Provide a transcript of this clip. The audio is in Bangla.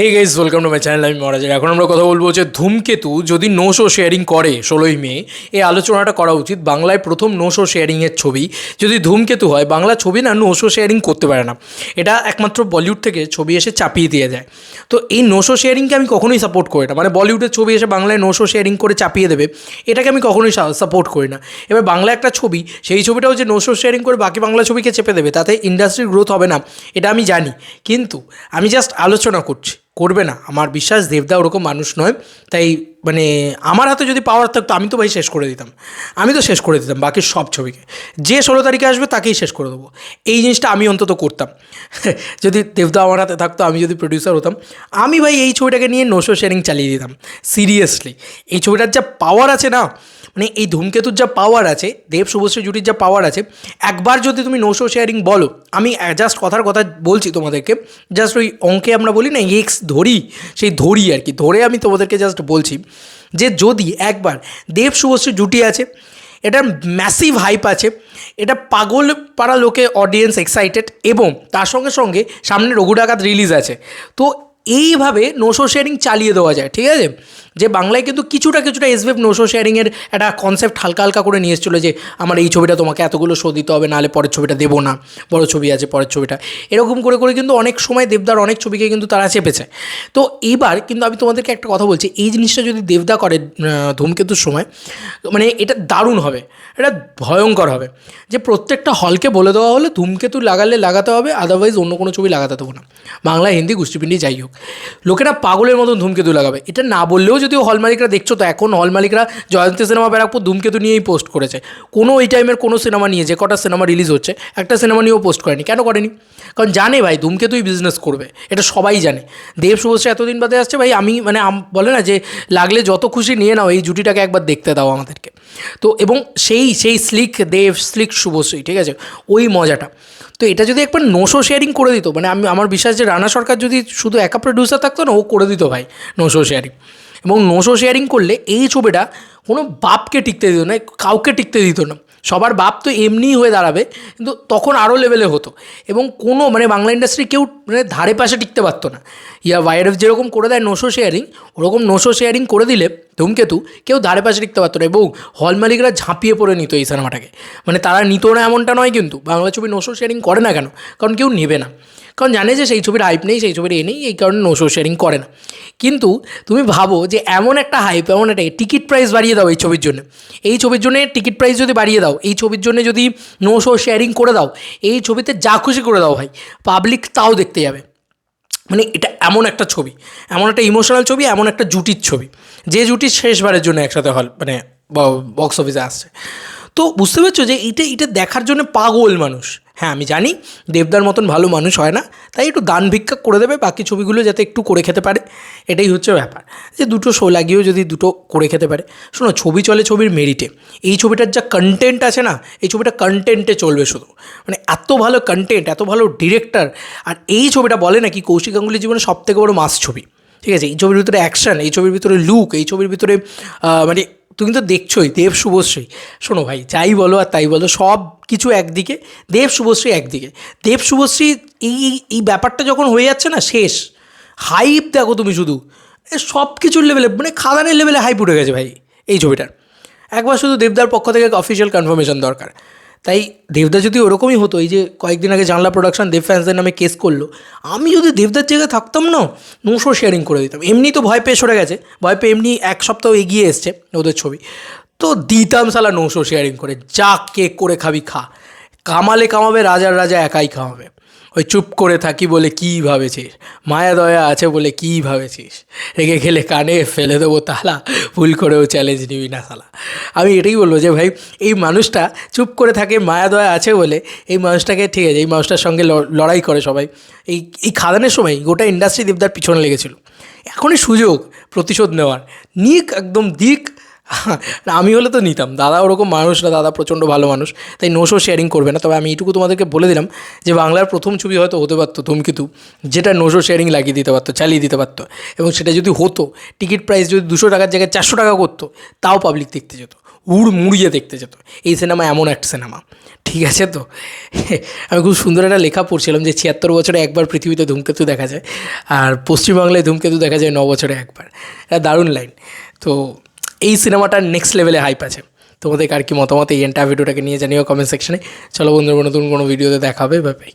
Hey guys welcome to my channel আমি মহারাজের এখন আমরা কথা বলব যে ধূমকেতু, যদি নো শো শেয়ারিং করে ষোলোই মে, এই আলোচনাটা করা উচিত বাংলায় প্রথম নো শো শেয়ারিংয়ের ছবি। যদি ধূমকেতু হয়, বাংলা ছবি না নো শো শেয়ারিং করতে পারে না। এটা একমাত্র বলিউড থেকে ছবি এসে চাপিয়ে দিয়ে যায়। তো এই নো শো শেয়ারিংকে আমি কখনোই সাপোর্ট করি না। মানে বলিউডের ছবি এসে বাংলায় নো শো শেয়ারিং করে চাপিয়ে দেবে, এটাকে আমি কখনোই সাপোর্ট করি না। এবার বাংলা একটা ছবি, সেই ছবিটাও যে নো শো শেয়ারিং করে বাকি বাংলা ছবিকে চেপে দেবে, তাতে ইন্ডাস্ট্রির গ্রোথ হবে না, এটা আমি জানি। কিন্তু আমি জাস্ট আলোচনা করছি। করবে না। আমার বিশ্বাস দেবদা ওরকম মানুষ নয়। তাই মানে আমার হাতে যদি পাওয়ার থাকতো, আমি তো ভাই শেষ করে দিতাম। আমি তো শেষ করে দিতাম বাকি সব ছবিকে। যে ষোলো তারিখে আসবে, তাকেই শেষ করে দেবো। এই জিনিসটা আমি অন্তত করতাম। যদি দেবদা আমার হাতে থাকতো, আমি যদি প্রডিউসার হতাম, আমি ভাই এই ছবিটাকে নিয়ে নোশো শেয়ারিং চালিয়ে দিতাম। সিরিয়াসলি এই ছবিটার যা পাওয়ার আছে না মানে এই ধূমকেতুর যা পাওয়ার আছে, দেব শুভশ্রী জুটির যা পাওয়ার আছে, একবার যদি তুমি নোশো শেয়ারিং বলো, আমি জাস্ট কথার কথা বলছি তোমাদেরকে জাস্ট ওই অঙ্কে আমরা বলি না এক্স ধরি, সেই ধরি আর কি, ধরে আমি তোমাদেরকে জাস্ট বলছি যে যদি একবার দেব শুভশ্রী জুটি আছে, এটা ম্যাসিভ হাইপ আছে, এটা পাগল পাড়া লোকে অডিয়েন্স এক্সাইটেড এবং তার সঙ্গে সঙ্গে সামনে রঘু ডাকাত রিলিজ আছে। তো এইভাবে নোশো শেয়ারিং চালিয়ে দেওয়া যায়, ঠিক আছে? যে বাংলায় কিন্তু কিছুটা কিছুটা এসবেফ নোশো শেয়ারিংয়ের একটা কনসেপ্ট হালকা হালকা করে নিয়ে এসেছিল যে আমার এই ছবিটা তোমাকে এতগুলো শো দিতে হবে, নাহলে পরের ছবিটা দেবো না। বড় ছবি আছে, পরের ছবিটা। এরকম করে করে কিন্তু অনেক সময় দেবদার অনেক ছবিকে কিন্তু তারা চেপেছে। তো এইবার কিন্তু আমি তোমাদেরকে একটা কথা বলছি, এই জিনিসটা যদি দেবদা করে ধূমকেতুর সময় মানে এটা দারুণ হবে, এটা ভয়ঙ্কর হবে। যে প্রত্যেকটা হলকে বলে দেওয়া হলে ধূমকেতু লাগালে লাগাতে হবে আদারওয়াইজ অন্য কোনো ছবি লাগাতে দেবো না। বাংলা হিন্দি গোষ্ঠীপিন্ডি যাই হোক। লোকেরা পাগলের মতন ধূমকেতু লাগাবে। এটা না বললেও যদিও হল মালিকরা দেখছ তো, এখন হল মালিকরা জয়ন্তী সিনেমা ব্যারাকপুর ধূমকেতু নিয়েই পোস্ট করেছে। কোনো এই টাইমের কোনো সিনেমা নিয়ে যে কটা সিনেমা রিলিজ হচ্ছে, একটা সিনেমা নিয়েও পোস্ট করেনি। কেন করেনি? কারণ জানে ভাই, ধূমকেতুই বিজনেস করবে, এটা সবাই জানে। দেব শুভশ্রী এতদিন বাদে আসছে ভাই, আমি মানে বলে না যে লাগলে যত খুশি নিয়ে নাও, এই জুটিটাকে একবার দেখতে দাও আমাদেরকে। তো এবং সেই সেই স্লিক দেব স্লিক শুভশ্রী, ঠিক আছে? ওই মজাটা। তো এটা যদি একবার নোশো শেয়ারিং করে দিত মানে আমি, আমার বিশ্বাস যে রানা সরকার যদি শুধু একা প্রডিউসার থাকতো না, ও করে দিত ভাই নোশো শেয়ারিং এবং নোশো শেয়ারিং করলে এই ছবিটা কোনো বাপকে টিকতে দিত না, কাউকে টিকতে দিত না। সবার বাপ তো এমনিই হয়ে দাঁড়াবে, কিন্তু তখন আরও লেভেলে হতো। এবং কোনো মানে বাংলা ইন্ডাস্ট্রি কেউ মানে ধারে পাশে টিকতে পারতো না। ইয়া ওয়াইরএফ যেরকম করে দেয় নোশো শেয়ারিং ওরকম নোশো শেয়ারিং করে দিলে ধূমকেতু কেউ ধারে পাশে টিকতে পারতো না এবং হল মালিকরা ঝাঁপিয়ে পড়ে নিত এই সিনেমাটাকে মানে তারা নিত না এমনটা নয় কিন্তু, বাংলা ছবি নোশো শেয়ারিং করে না কেন? কারণ কেউ নেবে না। কারণ জানে যে সেই ছবির হাইপ নেই, সেই ছবির এ নেই, এই কারণে নোশো শেয়ারিং করে না। কিন্তু তুমি ভাবো যে এমন একটা হাইপ এমন একটা টিকিট প্রাইস বাড়িয়ে দাও এই ছবির জন্য। এই ছবির জন্য টিকিট প্রাইস যদি বাড়িয়ে দাও, এই ছবির জন্য যদি নো শো শেয়ারিং করে দাও, এই ছবিতে যা খুশি করে দাও ভাই পাবলিক তাও দেখতে যাবে। মানে এটা এমন একটা ছবি, এমন একটা ইমোশনাল ছবি, এমন একটা জুটির ছবি, যে জুটি শেষবারের জন্য একসাথে হল মানে বক্স অফিসে আসছে। তো বুঝতে পারছ যে এটা এটা দেখার জন্য পাগল মানুষ। হ্যাঁ আমি জানি দেবদার মতন ভালো মানুষ হয় না, তাই একটু দান ভিক্ষা করে দেবে, বাকি ছবিগুলো যাতে একটু করে খেতে পারে, এটাই হচ্ছে ব্যাপার। যে দুটো শো লাগিয়েও যদি দুটো করে খেতে পারে, শোনো, ছবি চলে ছবির মেরিটে এই ছবিটার যা কন্টেন্ট আছে না, এই ছবিটা কন্টেন্টে চলবে শুধু মানে এত ভালো কন্টেন্ট এত ভালো ডিরেক্টর আর এই ছবিটা বলে নাকি কৌশিক গাঙ্গুলির জীবনে সব থেকে বড় মাস ছবি, ঠিক আছে? এই ছবির ভিতরে অ্যাকশন এই ছবির ভিতরে লুক এই ছবির ভিতরে মানে তুমি তো দেখছোই, দেব শুভশ্রী। শোনো ভাই, যাই বলো আর তাই বলো, সব কিছু একদিকে, দেব শুভশ্রী একদিকে। দেব শুভশ্রী এই, এই- ব্যাপারটা যখন হয়ে যাচ্ছে না, শেষ। হাইপ দেখো তুমি শুধু। সব কিছুর লেভেলে মানে খাদানের লেভেলে হাইপ উঠে গেছে ভাই, এই ছবিটার। একবার শুধু দেবদার পক্ষ থেকে অফিসিয়াল কনফার্মেশন দরকার। তাই দেবদা যদি ওরকমই হতো, এই যে কয়েকদিন আগে জানলা প্রোডাকশন দেব ফ্যান্সদের নামে কেস করল, আমি যদি দেবদার জায়গায় থাকতাম না, নোশো শেয়ারিং করে দিতাম। এমনি তো ভয় পেয়ে সরে গেছে, ভয় পেয়ে এমনি এক সপ্তাহ এগিয়ে এসছে ওদের ছবি। তো দিতাম সালা নৌশো শেয়ারিং করে, যা কে করে খাবি খা। কামালে কামাবে, রাজার রাজা একাই খাওয়াবে। ওই চুপ করে থাকি বলে কী ভাবেছিস? মায়া দয়া আছে বলে কী ভাবেছিস? রেগে খেলে কানে ফেলে দেবো তালা, ভুল করেও চ্যালেঞ্জ নিবি না সালা আমি এটাই বলব যে ভাই, এই মানুষটা চুপ করে থাকে, মায়া দয়া আছে বলে এই মানুষটাকে ঠিক আছে, এই মানুষটার সঙ্গে লড়াই করে সবাই। এই এই খাদানের সময় গোটা ইন্ডাস্ট্রি দেবদার পিছনে লেগেছিল। এখনই সুযোগ, প্রতিশোধ নেওয়ার। নিক একদম দিক আমি হলে তো নিতাম। দাদা ওরকম মানুষ না, দাদা প্রচণ্ড ভালো মানুষ। তাই নোশো শেয়ারিং করবে না। তবে আমি এইটুকু তোমাদেরকে বলে দিলাম যে বাংলার প্রথম ছবি হয়তো হতে পারতো, ধূমকেতু, যেটা নোশো শেয়ারিং লাগিয়ে দিতে পারতো, চালিয়ে দিতে পারতো। এবং সেটা যদি হতো, টিকিট প্রাইস যদি দুশো টাকার জায়গায় চারশো টাকা করতো, তাও পাবলিক দেখতে যেত, উড় মুড়িয়ে দেখতে যেত। এই সিনেমা এমন একটা সিনেমা ঠিক আছে তো? আমি খুব সুন্দর একটা লেখা পড়ছিলাম যে ছিয়াত্তর বছরে একবার পৃথিবীতে ধূমকেতু দেখা যায়, আর পশ্চিমবাংলায় ধূমকেতু দেখা যায় ন বছরে একবার। এটা দারুণ লাইন তো এই সিনেমাটার নেক্সট লেভেলে হাইপ আছে। তোমাদের আর কি মতামত? এই এন্টার ভিডিওটাকে নিয়ে জানিও কমেন্ট সেকশনে চলো বন্ধুরা, নতুন কোনো ভিডিওতে দেখাবে বাই বাই